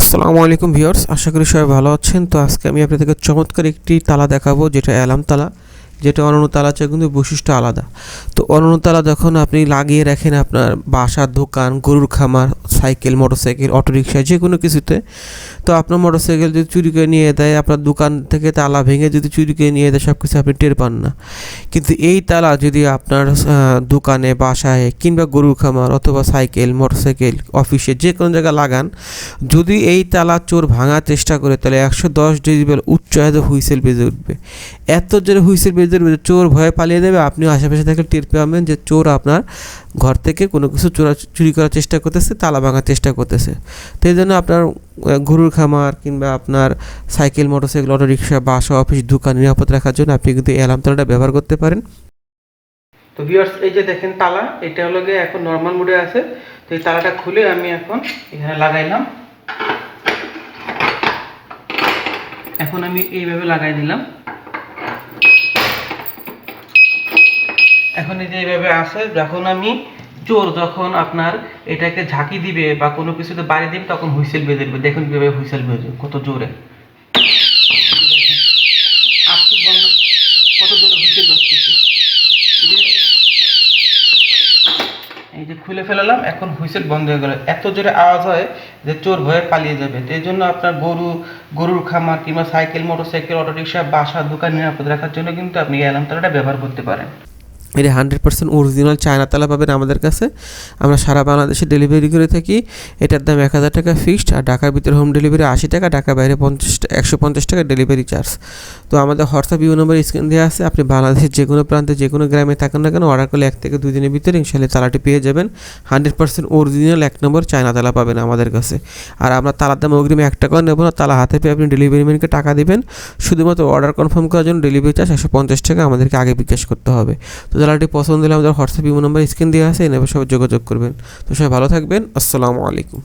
আসসালামু আলাইকুম ভিউয়ার্স, আশা করি সবাই ভালো আছেন। তো আজকে আমি আপনাদেরকে চমৎকার একটি তালা দেখাবো, যেটা অ্যালাম তালা। যেটা অনন্য তালা চেয়ে কিন্তু বৈশিষ্ট্য আলাদা। তো অনন্য তালা যখন আপনি লাগিয়ে রাখেন আপনার বাসা দোকান, গরুর খামার সাইকেল, মোটরসাইকেল, অটোরিকশা যে কোনো কিছুতে। তো আপনার মোটরসাইকেল যদি চুরি করে নিয়ে দেয়, আপনার দোকান থেকে তালা ভেঙে যদি চুরি করে নিয়ে দেয় সব কিছু আপনি টের পান না। কিন্তু এই তালা যদি আপনার দোকানে, বাসায় কিংবা গরুর খামার অথবা সাইকেল, মোটরসাইকেল, অফিসে যে কোনো জায়গায় লাগান, যদি এই তালা চোর ভাঙার চেষ্টা করে, তাহলে একশো দশ ডেসিবেল উচ্চ এত হুইসেল বেজে উঠবে। এত জোরে হুইসেল বেজে উঠবে চোর ভয়ে পালিয়ে দেবে, আপনিও আশেপাশে থেকে টের পাবেন যে চোর আপনার ঘর থেকে কোনো কিছু চোরা, চুরি করার চেষ্টা করতেছে, তালা ভাঙার চেষ্টা করতেছে। তো এই জন্য আপনার গরুর খামার কিংবা আপনার সাইকেল, মোটরসাইকেল অটো রিক্সা বাসা, অফিস, দোকান নিরাপদ রাখার জন্য আপনি কিন্তু অ্যালার্ম তালাটা ব্যবহার করতে পারেন। তো ভিউয়ার্স এই যে দেখেন তালা, এটা হলো গিয়ে এখন নর্মাল মোডে আছে। তো এই তালাটা খুলে আমি এখন এখানে লাগাইলাম। এখন আমি এইভাবে লাগাই দিলাম। যে এইভাবে আছে যখন আমি চোর যখন আপনার এটাকে ঝাঁকি দিবে বা কোনো কিছুতে বাড়ি দিবে, তখন হুইসেল বেজে দেবে। দেখুন কীভাবে হুইসেল বেজে কত জোরে। এই যে- খুলে ফেলালাম, এখন হুইসেল বন্ধ হয়ে গেল। এত জোরে আওয়াজ হয় যে চোর ভয়ে পালিয়ে যাবে। তো এই জন্য আপনার গরু, গরুর খামার কিংবা সাইকেল, মোটরসাইকেল অটো রিক্সা বাসা, দোকান নিরাপদ রাখার জন্য কিন্তু আপনি অ্যালার্ম তালাটা ব্যবহার করতে পারেন। এটা হান্ড্রেড পার্সেন্ট অরিজিনাল চায়না তালা পাবেন আমাদের কাছে। আমরা সারা বাংলাদেশে ডেলিভারি করে থাকি। এটার দাম এক হাজার টাকা ফিক্সড আর ঢাকার ভিতরে হোম ডেলিভারি আশি টাকা ঢাকা বাইরে পঞ্চাশ একশো পঞ্চাশ টাকা ডেলিভারি চার্জ তো আমাদের হোয়াটসঅ্যাপ ইউ নম্বর স্ক্রিন দেওয়া আছে। আপনি বাংলাদেশের যে কোনো প্রান্তে যে কোনো গ্রামে থাকেন না কেন অর্ডার করলে এক থেকে দুই দিনের ভিতরে ইনশাল্লাহ তালাটি পেয়ে যাবেন। হান্ড্রেড পার্সেন্ট অরিজিনাল এক নম্বর চায়না তালা পাবেন আমাদের কাছে। আর আমরা তালার দাম অগ্রিমে এক টাকাও নেব না, তালা হাতে পেয়ে আপনি ডেলিভারি ম্যানকে টাকা দেবেন। শুধুমাত্র অর্ডার কনফার্ম করার জন্য ডেলিভারি চার্জ একশো পঞ্চাশ টাকা আমাদেরকে আগে বিকাশ করতে হবে। তো তালাটি পছন্দ হলে আমাদের হোয়াটসঅ্যাপ ইমো নম্বর স্ক্রিন দেওয়া আছে এই সব যোগাযোগ করবেন। তো সবাই ভালো থাকবেন, আসসালামু আলাইকুম।